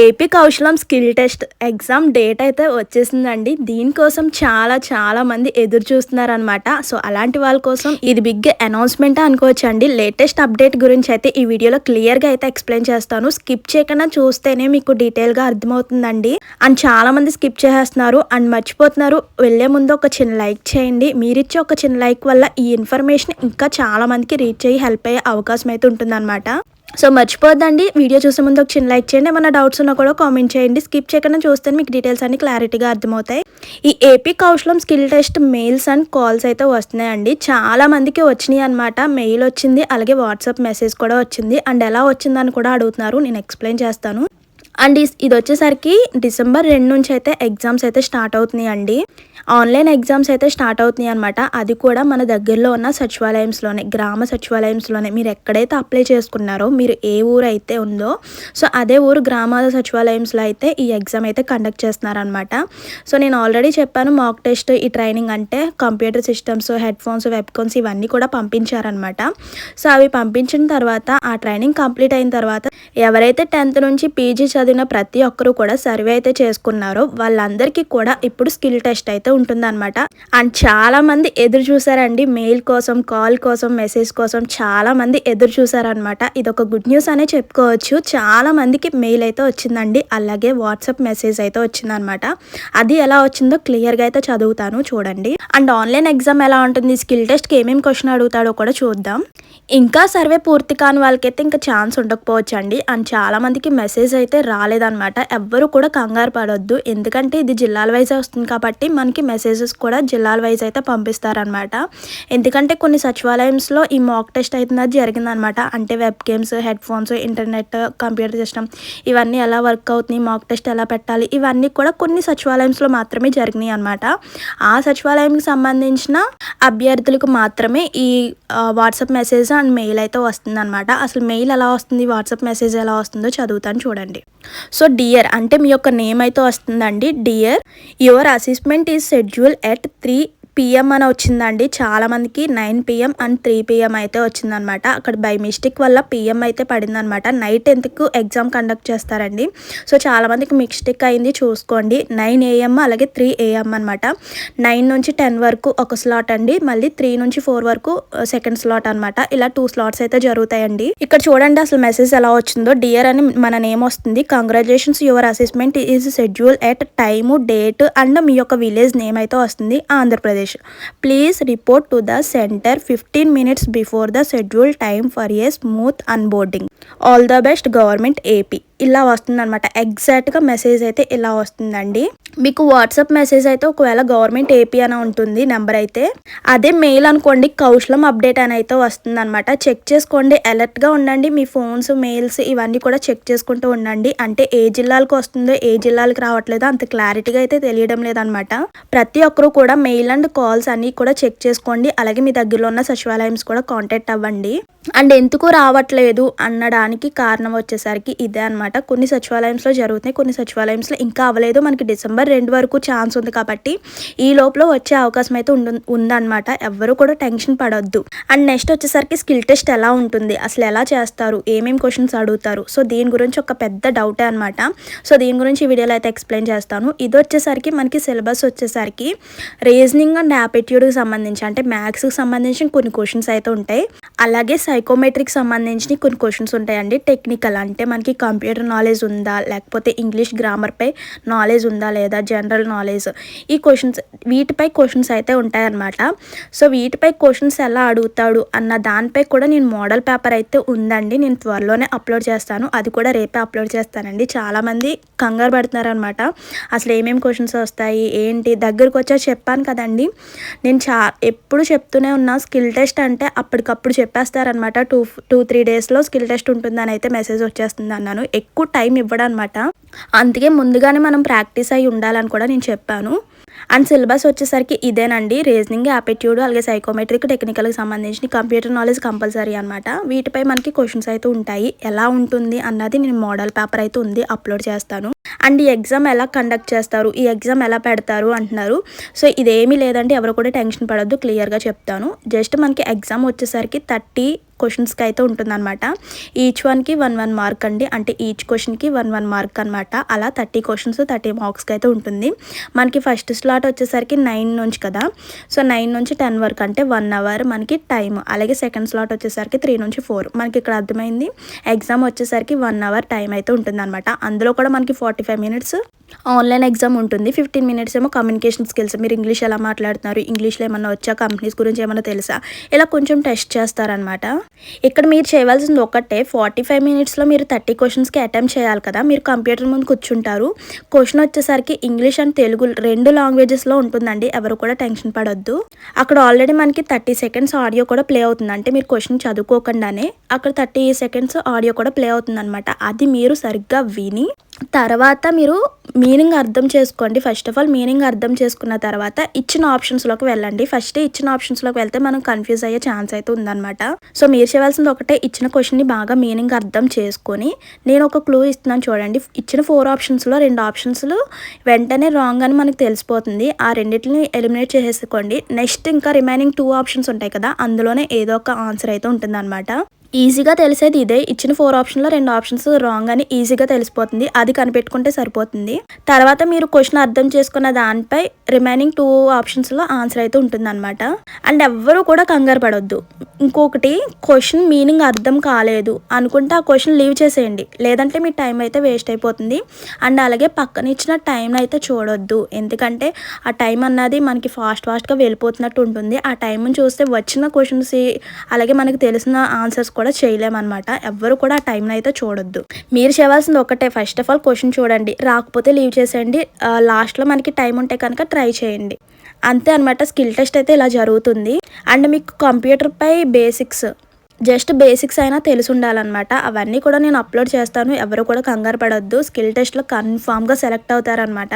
AP Kaushalam skill test exam date అయితే వచ్చేసిందండి. దీనికోసం చాలా చాలా మంది ఎదురు చూస్తున్నారనమాట సో అలాంటి వాళ్ళ కోసం ఇది బిగ్ అనౌన్స్మెంట్ అనుకోవచ్చు అండి లేటెస్ట్ అప్డేట్ గురించి అయితే ఈ వీడియోలో క్లియర్గా అయితే ఎక్స్ప్లెయిన్ చేస్తాను. స్కిప్ చేయకుండా చూస్తేనే మీకు డీటెయిల్గా అర్థమవుతుందండి. అండ్ చాలా మంది స్కిప్ చేసేస్తున్నారు. అండ్ మర్చిపోతున్నారు. వెళ్ళే ముందు ఒక చిన్న లైక్ చేయండి. మీరిచ్చే ఒక చిన్న లైక్ వల్ల ఈ ఇన్ఫర్మేషన్ ఇంకా చాలా మందికి రీచ్ అయ్యి హెల్ప్ అయ్యే అవకాశం అయితే ఉంటుందన్నమాట. సో మర్చిపోద్దండి. వీడియో చూసే ముందు ఒక చిన్న లైక్ చేయండి. ఏమైనా డౌట్స్ ఉన్నా కూడా కామెంట్ చేయండి. స్కిప్ చేయకుండా చూస్తే మీకు డీటెయిల్స్ అన్ని క్లారిటీగా అర్థమవుతాయి. ఈ AP Kaushalam skill test mails and calls అయితే వస్తున్నాయండి. చాలా మందికి వచ్చినాయి అనమాట మెయిల్ వచ్చింది. అలాగే వాట్సాప్ మెసేజ్ కూడా వచ్చింది. అండ్ ఎలా వచ్చిందని కూడా అడుగుతున్నారు. నేను ఎక్స్ప్లెయిన్ చేస్తాను. అండ్ ఇది వచ్చేసరికి డిసెంబర్ రెండు నుంచి అయితే ఎగ్జామ్స్ అయితే స్టార్ట్ అవుతున్నాయి అండి ఆన్లైన్ ఎగ్జామ్స్ అయితే స్టార్ట్ అవుతున్నాయి అనమాట అది కూడా మన దగ్గరలో ఉన్న సచివాలయంస్లోనే గ్రామ సచివాలయంస్లోనే. మీరు ఎక్కడైతే అప్లై చేసుకున్నారో మీరు ఏ ఊరు అయితే ఉందో సో అదే ఊరు గ్రామ సచివాలయంస్లో అయితే ఈ ఎగ్జామ్ అయితే కండక్ట్ చేస్తున్నారనమాట సో నేను ఆల్రెడీ చెప్పాను మాక్ టెస్ట్ ఈ ట్రైనింగ్ అంటే computer systems head phones webcams ఇవన్నీ కూడా పంపించారనమాట సో అవి పంపించిన తర్వాత ఆ ట్రైనింగ్ కంప్లీట్ అయిన తర్వాత ఎవరైతే టెన్త్ నుంచి పీజీ చదివిన ప్రతి ఒక్కరూ కూడా సర్వే అయితే చేసుకున్నారో వాళ్ళందరికీ కూడా ఇప్పుడు స్కిల్ టెస్ట్ అయితే ఉంటుందన్నమాట. అండ్ చాలా మంది ఎదురు చూసారండి మెయిల్ కోసం కాల్ కోసం మెసేజ్ కోసం చాలా మంది ఎదురు చూసారనమాట ఇది ఒక గుడ్ న్యూస్ అనే చెప్పుకోవచ్చు. చాలా మందికి మెయిల్ అయితే వచ్చిందండి అలాగే వాట్సాప్ మెసేజ్ అయితే వచ్చిందనమాట అది ఎలా వచ్చిందో క్లియర్గా అయితే చదువుతాను చూడండి. అండ్ ఆన్లైన్ ఎగ్జామ్ ఎలా ఉంటుంది? స్కిల్ టెస్ట్కి ఏమేమి క్వశ్చన్ అడుగుతాడో కూడా చూద్దాం. ఇంకా సర్వే పూర్తి కాని వాళ్ళకైతే ఇంకా ఛాన్స్ ఉండకపోవచ్చు అండి అండ్ చాలా మందికి మెసేజ్ అయితే రాలేదన్నమాట. ఎవ్వరు కూడా కంగారు పడొద్దు. ఎందుకంటే ఇది జిల్లాల వైజే వస్తుంది కాబట్టి మనకి మెసేజెస్ కూడా జిల్లాల వైజ్ అయితే పంపిస్తారనమాట ఎందుకంటే కొన్ని సచివాలయంస్లో ఈ మాక్ టెస్ట్ అయితే జరిగిందనమాట అంటే webcams headphones internet computer system ఇవన్నీ ఎలా వర్క్ అవుతున్నాయి మాక్ టెస్ట్ ఎలా పెట్టాలి ఇవన్నీ కూడా కొన్ని సచివాలయంస్లో మాత్రమే జరిగినాయి అనమాట ఆ సచివాలయంకి సంబంధించిన అభ్యర్థులకు మాత్రమే ఈ వాట్సాప్ మెసేజ్ అండ్ మెయిల్ అయితే వస్తుంది అనమాట అసలు మెయిల్ ఎలా వస్తుంది వాట్సాప్ మెసేజ్ ఎలా వస్తుందో చదువుతాను చూడండి. సో డియర్ అంటే మీ యొక్క నేమ్ అయితే వస్తుందండి. Dear your assessment is schedule at three PM అని వచ్చిందండి. చాలామందికి nine PM and three PM అయితే వచ్చిందనమాట. అక్కడ బై మిస్టేక్ వల్ల పిఎం అయితే పడిందనమాట. నైట్ ఎందుకు ఎగ్జామ్ కండక్ట్ చేస్తారండి? సో చాలామందికి మిస్టేక్ అయింది. చూసుకోండి. నైన్ ఏఎం అలాగే త్రీ ఏఎం అనమాట. నైన్ నుంచి టెన్ వరకు ఒక స్లాట్ అండి. మళ్ళీ త్రీ నుంచి ఫోర్ వరకు uh, సెకండ్ స్లాట్ అనమాట. ఇలా టూ స్లాట్స్ అయితే జరుగుతాయండి. ఇక్కడ చూడండి అసలు మెసేజ్ ఎలా వచ్చిందో. డియర్ అని మన నేమ్ వస్తుంది. Congratulations your assessment is schedule at time date and మీ యొక్క విలేజ్ నేమ్ అయితే వస్తుంది. Andhra Pradesh. Please report to the center 15 minutes before the scheduled time for a smooth onboarding. All the best government AP. ఇలా వస్తుందన్నమాట. ఎగ్జాక్ట్గా message అయితే ఇలా వస్తుందండి. మీకు వాట్సాప్ మెసేజ్ అయితే ఒకవేళ గవర్నమెంట్ ఏపీ అని ఉంటుంది నెంబర్ అయితే. అదే మెయిల్ అనుకోండి కౌశలం అప్డేట్ అని అయితే వస్తుంది అనమాట చెక్ చేసుకోండి అలర్ట్గా ఉండండి మీ ఫోన్స్ మెయిల్స్ ఇవన్నీ కూడా చెక్ చేసుకుంటూ ఉండండి. అంటే ఏ జిల్లాలకు వస్తుందో ఏ జిల్లాలకు రావట్లేదో అంత క్లారిటీగా అయితే తెలియడం లేదనమాట ప్రతి ఒక్కరు కూడా మెయిల్ అండ్ కాల్స్ అన్నీ కూడా చెక్ చేసుకోండి. అలాగే మీ దగ్గరలో ఉన్న సచివాలయంస్ కూడా కాంటాక్ట్ అవ్వండి. అండ్ ఎందుకు రావట్లేదు అనడానికి కారణం వచ్చేసరికి ఇదే అనమాట కొన్ని సచివాలయంలో జరుగుతున్నాయి కొన్ని సచివాలయంలో ఇంకా అవ్వలేదు. మనకి డిసెంబర్ రెండు వరకు ఛాన్స్ ఉంది కాబట్టి ఈ లోపల వచ్చే అవకాశం అయితే ఉందన్నమాట. ఎవ్వరు కూడా టెన్షన్ పడొద్దు. అండ్ నెక్స్ట్ వచ్చేసరికి స్కిల్ టెస్ట్ ఎలా ఉంటుంది? అసలు ఎలా చేస్తారు? ఏమేమి క్వశ్చన్స్ అడుగుతారు? సో దీని గురించి ఒక పెద్ద డౌటే అనమాట సో దీని గురించి ఈ వీడియోలో అయితే ఎక్స్ప్లెయిన్ చేస్తాను. ఇది వచ్చేసరికి మనకి సిలబస్ వచ్చేసరికి రీజనింగ్ అండ్ యాపిట్యూడ్కి సంబంధించి అంటే మ్యాథ్స్కి సంబంధించిన కొన్ని క్వశ్చన్స్ అయితే ఉంటాయి. అలాగే సైకోమెట్రిక్ సంబంధించిన కొన్ని క్వశ్చన్స్ ఉంటాయండి. టెక్నికల్ అంటే మనకి కంప్యూటర్ నాలెడ్జ్ ఉందా? లేకపోతే ఇంగ్లీష్ గ్రామర్పై నాలెడ్జ్ ఉందా లేదా? జనరల్ నాలెడ్జ్ ఈ క్వశ్చన్స్ వీటిపై క్వశ్చన్స్ అయితే ఉంటాయన్నమాట. సో వీటిపై క్వశ్చన్స్ ఎలా అడుగుతాడు అన్న దానిపై కూడా నేను మోడల్ పేపర్ అయితే ఉందండి. నేను త్వరలోనే అప్లోడ్ చేస్తాను. అది కూడా రేపే అప్లోడ్ చేస్తానండి. చాలామంది కంగారు పడుతున్నారనమాట అసలు ఏమేమి క్వశ్చన్స్ వస్తాయి? ఏంటి? దగ్గరకు వచ్చా చెప్పాను కదండి. నేను చా ఎప్పుడు చెప్తూనే ఉన్నా స్కిల్ టెస్ట్ అంటే అప్పటికప్పుడు చెప్పేస్తారనమాట టూ టూ త్రీ డేస్లో స్కిల్ టెస్ట్ ఉంటుందని అయితే మెసేజ్ వచ్చేస్తుంది అన్నాను. ఎక్కువ టైం ఇవ్వడం అనమాట అందుకే ముందుగానే మనం ప్రాక్టీస్ అయి ఉండాలని కూడా నేను చెప్పాను. అండ్ సిలబస్ వచ్చేసరికి ఇదేనండి. రీజనింగ్ యాపిట్యూడ్ అలాగే సైకోమెట్రిక్ టెక్నికల్కి సంబంధించిన కంప్యూటర్ నాలెడ్జ్ కంపల్సరీ అనమాట వీటిపై మనకి క్వశ్చన్స్ అయితే ఉంటాయి. ఎలా ఉంటుంది అన్నది నేను మోడల్ పేపర్ అయితే ఉంది అప్లోడ్ చేస్తాను. అండ్ ఈ ఎగ్జామ్ ఎలా కండక్ట్ చేస్తారు? ఈ ఎగ్జామ్ ఎలా పెడతారు? అంటున్నారు. సో ఇదేమీ లేదంటే ఎవరు కూడా టెన్షన్ పడద్దు. క్లియర్గా చెప్తాను. జస్ట్ మనకి ఎగ్జామ్ వచ్చేసరికి థర్టీ క్వశ్చన్స్కి అయితే ఉంటుందన్నమాట. ఈచ్ వన్కి వన్ వన్ మార్క్ అండి. అంటే ఈచ్ క్వశ్చన్కి వన్ వన్ మార్క్ అనమాట అలా థర్టీ క్వశ్చన్స్ థర్టీ మార్క్స్కి అయితే ఉంటుంది. మనకి ఫస్ట్ స్లాట్ వచ్చేసరికి నైన్ నుంచి కదా. సో నైన్ నుంచి టెన్ వరకు అంటే వన్ అవర్ మనకి టైం అలాగే సెకండ్ స్లాట్ వచ్చేసరికి త్రీ నుంచి ఫోర్. మనకి ఇక్కడ అర్థమైంది? ఎగ్జామ్ వచ్చేసరికి వన్ అవర్ టైం అయితే ఉంటుందన్నమాట. అందులో కూడా మనకి forty five minutes online exam ఉంటుంది. ఫిఫ్టీన్ మినిట్స్ ఏమో కమ్యూనికేషన్ స్కిల్స్ మీరు ఇంగ్లీష్ ఎలా మాట్లాడుతున్నారు? ఇంగ్లీష్లో ఏమన్నా వచ్చా? కంపెనీస్ గురించి ఏమన్నా తెలుసా? ఇలా కొంచెం టెస్ట్ చేస్తారనమాట ఇక్కడ మీరు చేయవలసింది ఒకటే. ఫార్టీ ఫైవ్ మినిట్స్లో మీరు థర్టీ క్వశ్చన్స్కి అటెంప్ట్ చేయాలి కదా. మీరు కంప్యూటర్ ముందు కూర్చుంటారు. క్వశ్చన్ వచ్చేసరికి ఇంగ్లీష్ అండ్ తెలుగు రెండు లాంగ్వేజెస్లో ఉంటుందండి. ఎవరు కూడా టెన్షన్ పడొద్దు. అక్కడ ఆల్రెడీ మనకి థర్టీ సెకండ్స్ ఆడియో కూడా ప్లే అవుతుంది. అంటే మీరు క్వశ్చన్ చదువుకోకుండానే అక్కడ థర్టీ సెకండ్స్ ఆడియో కూడా ప్లే అవుతుంది అది మీరు సరిగ్గా విని తర్వాత మీరు మీనింగ్ అర్థం చేసుకోండి. ఫస్ట్ ఆఫ్ ఆల్ మీనింగ్ అర్థం చేసుకున్న తర్వాత ఇచ్చిన ఆప్షన్స్లోకి వెళ్ళండి. ఫస్ట్ ఇచ్చిన ఆప్షన్స్లోకి వెళ్తే మనం కన్ఫ్యూజ్ అయ్యే ఛాన్స్ అయితే ఉందన్నమాట. సో మీరు చేయవలసింది ఒకటే ఇచ్చిన క్వశ్చన్ని బాగా మీనింగ్ అర్థం చేసుకొని నేను ఒక క్లూ ఇస్తున్నాను చూడండి. ఇచ్చిన ఫోర్ ఆప్షన్స్లో రెండు ఆప్షన్స్లు వెంటనే రాంగ్ అని మనకు తెలిసిపోతుంది. ఆ రెండింటిని ఎలిమినేట్ చేసేసుకోండి. నెక్స్ట్ ఇంకా రిమైనింగ్ టూ ఆప్షన్స్ ఉంటాయి కదా అందులోనే ఏదో ఒక ఆన్సర్ అయితే ఉంటుందన్నమాట. ఈజీగా తెలిసేది ఇదే. ఇచ్చిన ఫోర్ ఆప్షన్లో రెండు ఆప్షన్స్ రాంగ్ అని ఈజీగా తెలిసిపోతుంది. అది కనిపెట్టుకుంటే సరిపోతుంది. తర్వాత మీరు క్వశ్చన్ అర్థం చేసుకున్న దానిపై రిమైనింగ్ టూ ఆప్షన్స్లో ఆన్సర్ అయితే ఉంటుందన్నమాట. అండ్ ఎవ్వరూ కూడా కంగారు పడొద్దు. ఇంకొకటి క్వశ్చన్ మీనింగ్ అర్థం కాలేదు. అనుకుంటే ఆ క్వశ్చన్ లీవ్ చేసేయండి. లేదంటే మీ టైం అయితే వేస్ట్ అయిపోతుంది. అండ్ అలాగే పక్కన ఇచ్చిన టైం అయితే చూడొద్దు. ఎందుకంటే ఆ టైం అన్నది మనకి ఫాస్ట్ ఫాస్ట్గా వెళ్ళిపోతున్నట్టు ఉంటుంది. ఆ టైం చూస్తే వచ్చిన క్వశ్చన్స్ అలాగే మనకు తెలిసిన ఆన్సర్స్ కూడా చేయలేమన్నమాట. ఎవ్వరు కూడా ఆ టైంని అయితే చూడొద్దు. మీరు చేయవలసింది ఒకటే. ఫస్ట్ ఆఫ్ ఆల్ క్వశ్చన్ చూడండి. రాకపోతే లీవ్ చేసేయండి. లాస్ట్లో మనకి టైం ఉంటే కనుక ట్రై చేయండి. అంతే అనమాట స్కిల్ టెస్ట్ అయితే ఇలా జరుగుతుంది. అండ్ మీకు కంప్యూటర్పై బేసిక్స్ జస్ట్ బేసిక్స్ అయినా తెలిసి ఉండాలన్నమాట అవన్నీ కూడా నేను అప్లోడ్ చేస్తాను. ఎవరు కూడా కంగారు పడొద్దు. స్కిల్ టెస్ట్లో కన్ఫామ్గా సెలెక్ట్ అవుతారనమాట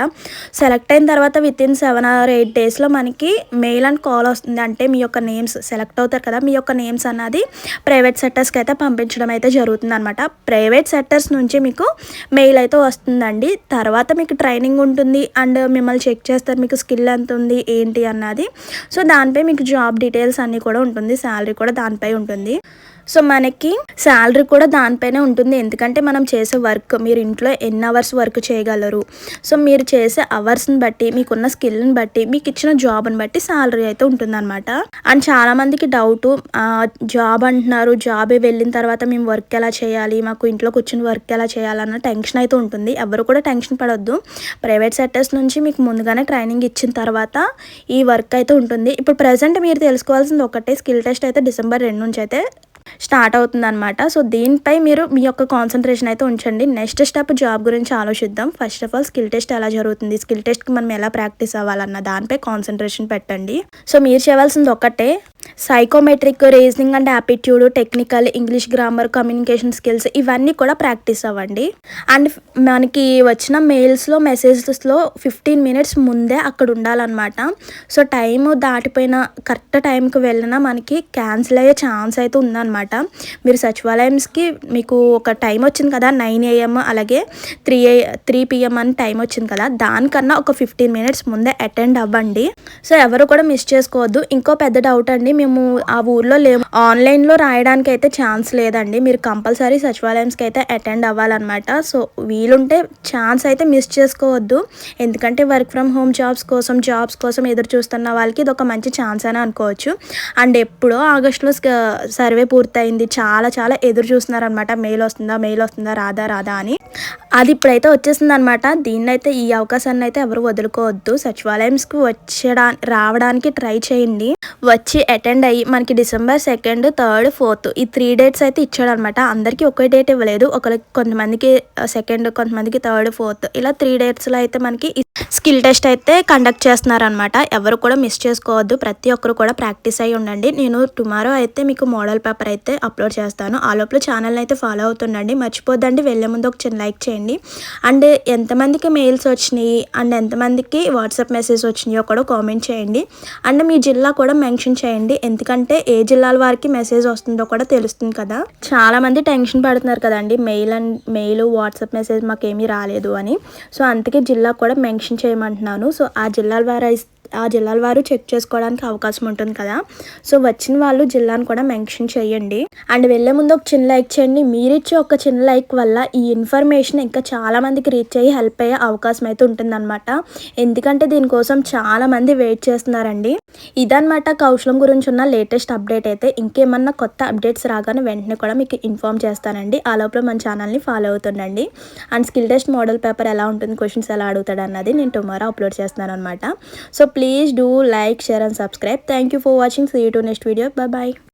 సెలెక్ట్ అయిన తర్వాత within seven or eight డేస్లో మనకి మెయిల్ అండ్ కాల్ వస్తుంది. అంటే మీ యొక్క నేమ్స్ సెలెక్ట్ అవుతారు కదా మీ యొక్క నేమ్స్ అన్నది ప్రైవేట్ సెక్టర్స్కి అయితే పంపించడం అయితే జరుగుతుంది అనమాట ప్రైవేట్ సెక్టర్స్ నుంచి మీకు మెయిల్ అయితే వస్తుందండి. తర్వాత మీకు ట్రైనింగ్ ఉంటుంది అండ్ మిమ్మల్ని చెక్ చేస్తారు మీకు స్కిల్ ఎంత ఉంది ఏంటి అన్నది. సో దానిపై మీకు జాబ్ డీటెయిల్స్ అన్నీ కూడా ఉంటుంది. శాలరీ కూడా దానిపై ఉంటుంది. సో మనకి శాలరీ కూడా దానిపైనే ఉంటుంది. ఎందుకంటే మనం చేసే వర్క్ మీరు ఇంట్లో ఎన్ని అవర్స్ వర్క్ చేయగలరు? సో మీరు చేసే అవర్స్ని బట్టి మీకున్న స్కిల్ని బట్టి మీకు ఇచ్చిన జాబ్ని బట్టి శాలరీ అయితే ఉంటుందన్నమాట. అండ్ చాలామందికి డౌట్ జాబ్ అంటున్నారు. జాబ్ వెళ్ళిన తర్వాత మేము వర్క్ ఎలా చేయాలి? మాకు ఇంట్లో కూర్చుని వర్క్ ఎలా చేయాలన్న టెన్షన్ అయితే ఉంటుంది. ఎవరు కూడా టెన్షన్ పడొద్దు. ప్రైవేట్ సెక్టర్స్ నుంచి మీకు ముందుగానే ట్రైనింగ్ ఇచ్చిన తర్వాత ఈ వర్క్ అయితే ఉంటుంది. ఇప్పుడు ప్రజెంట్ మీరు తెలుసుకోవాల్సింది ఒకటే. స్కిల్ టెస్ట్ అయితే డిసెంబర్ రెండు నుంచి అయితే స్టార్ట్ అవుతుందన్నమాట. సో దీనిపై మీరు మీ యొక్క కాన్సన్ట్రేషన్ అయితే ఉంచండి. నెక్స్ట్ స్టెప్ జాబ్ గురించి ఆలోచిద్దాం. First of all skill test ఎలా జరుగుతుంది? స్కిల్ టెస్ట్కి మనం ఎలా ప్రాక్టీస్ అవ్వాలన్న దానిపై కాన్సన్ట్రేషన్ పెట్టండి. సో మీరు చేయవలసింది ఒకటే psychometric reasoning and aptitude technical English grammar communication skills ఇవన్నీ కూడా ప్రాక్టీస్ అవ్వండి. అండ్ మనకి వచ్చిన మెయిల్స్లో మెసేజెస్లో ఫిఫ్టీన్ మినిట్స్ ముందే అక్కడ ఉండాలన్నమాట. సో టైం దాటిపోయిన కరెక్ట్ టైంకి వెళ్ళినా మనకి క్యాన్సిల్ అయ్యే ఛాన్స్ అయితే ఉందన్నమాట. మీరు సచివాలయంస్కి మీకు ఒక టైం వచ్చింది కదా నైన్ ఏఎం అలాగే త్రీ ఏ త్రీ పిఎం అని టైం వచ్చింది కదా దానికన్నా ఒక ఫిఫ్టీన్ మినిట్స్ ముందే అటెండ్ అవ్వండి. సో ఎవరు కూడా మిస్ చేసుకోవద్దు. ఇంకో పెద్ద డౌట్ అండి మేము ఆ ఊర్లో లేము. ఆన్లైన్లో రాయడానికి అయితే ఛాన్స్ లేదండి. మీరు కంపల్సరీ సచివాలయంస్కి అయితే అటెండ్ అవ్వాలన్నమాట. సో వీలుంటే ఛాన్స్ అయితే మిస్ చేసుకోవద్దు. ఎందుకంటే వర్క్ ఫ్రమ్ హోమ్ జాబ్స్ కోసం జాబ్స్ కోసం ఎదురు చూస్తున్న వాళ్ళకి ఇది ఒక మంచి ఛాన్స్ అని అనుకోవచ్చు. అండ్ ఎప్పుడో ఆగస్టులో సర్వే పూర్తయింది. చాలా చాలా ఎదురు చూస్తున్నారనమాట మెయిల్ వస్తుందా మెయిల్ వస్తుందా రాదా రాదా అని. అది ఇప్పుడైతే వచ్చేసింది అనమాట దీన్నైతే ఈ అవకాశాన్ని అయితే ఎవరు వదులుకోవద్దు. సచివాలయంస్కి వచ్చేడా రావడానికి ట్రై చేయండి. వచ్చి అటెండ్ అయ్యి మనకి డిసెంబర్ సెకండ్ థర్డ్ ఫోర్త్ ఈ త్రీ డేట్స్ అయితే ఇచ్చాడనమాట అందరికీ ఒకే డేట్ ఇవ్వలేదు. ఒకరికి కొంతమందికి సెకండ్ కొంతమందికి థర్డ్ ఫోర్త్ ఇలా త్రీ డేట్స్లో అయితే మనకి స్కిల్ టెస్ట్ అయితే కండక్ట్ చేస్తున్నారనమాట ఎవరు కూడా మిస్ చేసుకోవద్దు. ప్రతి ఒక్కరు కూడా ప్రాక్టీస్ అయి ఉండండి. నేను టుమారో అయితే మీకు మోడల్ పేపర్ అయితే అప్లోడ్ చేస్తాను. ఆ లోపల ఛానల్ని అయితే ఫాలో అవుతుండండి. మర్చిపోద్దండి. వెళ్ళే ముందు ఒక చిన్న లైక్ చేయండి. అండ్ ఎంతమందికి మెయిల్స్ వచ్చినాయి? అండ్ ఎంతమందికి వాట్సాప్ మెసేజ్ వచ్చినాయో కూడా కామెంట్ చేయండి. అండ్ మీ జిల్లా కూడా మెన్షన్ చేయండి. ఎందుకంటే ఏ జిల్లాల వారికి మెసేజ్ వస్తుందో కూడా తెలుస్తుంది కదా. చాలా మంది టెన్షన్ పడుతున్నారు కదండి. Mail and mail WhatsApp message మాకేమీ రాలేదు అని. సో అందుకే జిల్లా కూడా మెన్షన్ చేయమంటున్నాను. సో ఆ జిల్లాల వారి ఆ జిల్లాల వారు చెక్ చేసుకోవడానికి అవకాశం ఉంటుంది కదా. సో వచ్చిన వాళ్ళు జిల్లాను కూడా మెన్షన్ చేయండి. అండ్ వెళ్ళే ముందు ఒక చిన్న లైక్ చేయండి. మీరు ఇచ్చే ఒక చిన్న లైక్ వల్ల ఈ ఇన్ఫర్మేషన్ ఇంకా చాలా మందికి రీచ్ అయ్యి హెల్ప్ అయ్యే అవకాశం అయితే ఉంటుందన్నమాట. ఎందుకంటే దీనికోసం చాలా మంది వెయిట్ చేస్తున్నారండి. ఇదన్నమాట కౌశలం గురించి ఉన్న లేటెస్ట్ అప్డేట్ అయితే ఇంకేమన్నా కొత్త అప్డేట్స్ రాగానే వెంటనే కూడా మీకు ఇన్ఫామ్ చేస్తానండి. ఆ లోపల మన ఛానల్ని follow అవుతుండండి. And skill test model paper ఎలా ఉంటుంది క్వశ్చన్స్ ఎలా అడుగుతాడు అన్నది నేను టుమారో అప్లోడ్ చేస్తున్నాను అనమాట so please do like share and subscribe. Thank you for watching. See you to next video bye bye